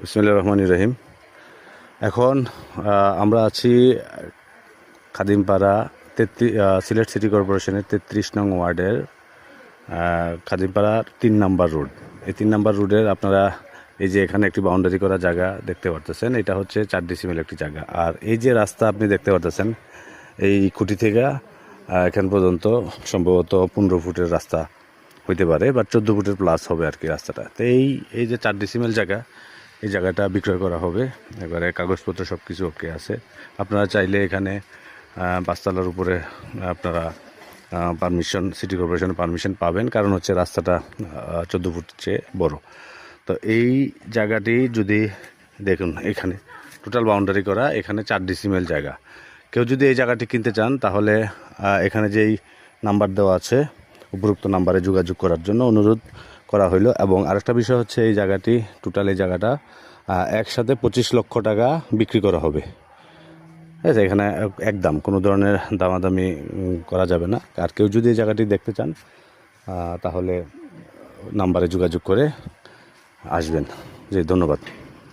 বিসমুল্লাহ রহমান রহিম। এখন আমরা আছি খাদিমপাড়া তেত্রি আহ, সিলেট সিটি কর্পোরেশনের তেত্রিশ নং ওয়ার্ডের খাদিমপাড়া তিন নাম্বার রোড। এই তিন নাম্বার রোডের আপনারা এই যে এখানে একটি বাউন্ডারি করা জায়গা দেখতে পারতেছেন এটা হচ্ছে চার ডিসিমেল একটি জায়গা। আর এই যে রাস্তা আপনি দেখতে পারতেছেন এই খুঁটি থেকে এখান পর্যন্ত সম্ভবত পনেরো ফুটের রাস্তা হইতে পারে বা চোদ্দ ফুটের প্লাস হবে আর কি রাস্তাটা। তো এই এই যে চার ডিসিমেল জায়গা এই জায়গাটা বিক্রয় করা হবে। এবারে কাগজপত্র সব কিছু ওকে আছে। আপনারা চাইলে এখানে পাঁচতলার উপরে আপনারা পারমিশন সিটি কর্পোরেশনের পারমিশন পাবেন। কারণ হচ্ছে রাস্তাটা চোদ্দ ফুট চেয়ে বড়। তো এই জায়গাটি যদি দেখুন এখানে টোটাল বাউন্ডারি করা, এখানে চার ডিসিমেল জায়গা। কেউ যদি এই জায়গাটি কিনতে চান, তাহলে এখানে যেই নাম্বার দেওয়া আছে, উপরোক্ত নাম্বারে যোগাযোগ করার জন্য অনুরোধ। করা হলো এবং আরেকটা বিষয় হচ্ছে এই জায়গাটি টোটাল এই জায়গাটা একসাথে পঁচিশ লক্ষ টাকা বিক্রি করা হবে। ঠিক আছে, এখানে এক- একদম কোনো ধরনের দামাদামি করা যাবে না। আর কেউ যদি এই জায়গাটি দেখতে চান তাহলে নাম্বারে যোগাযোগ করে আসবেন। জি, ধন্যবাদ।